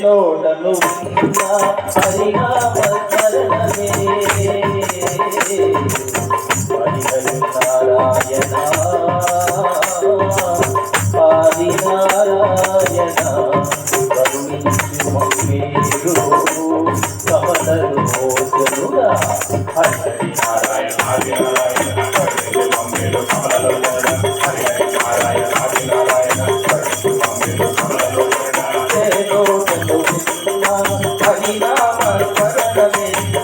నోడను హరిగా ప్రచరణే హరిహరు నారాయణ హరి నారాయణ కరుణించు కమలరు భోజనుగా హరి నారాయణ హరి నారాయణ కమలరు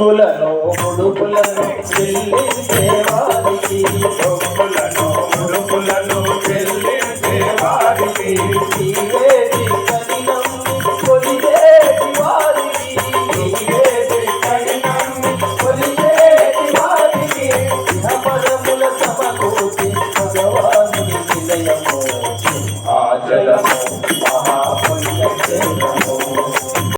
మొక్కులను ఉడుపులను చెల్లించేవాడికి మొక్కులను ఉడుపులను చెల్లించేవాడికి నీవేది కఠినం కొలిదేటి వారికి నీవేది కఠినం కొలిదేటి వారికి పదముల మహాపుణ్య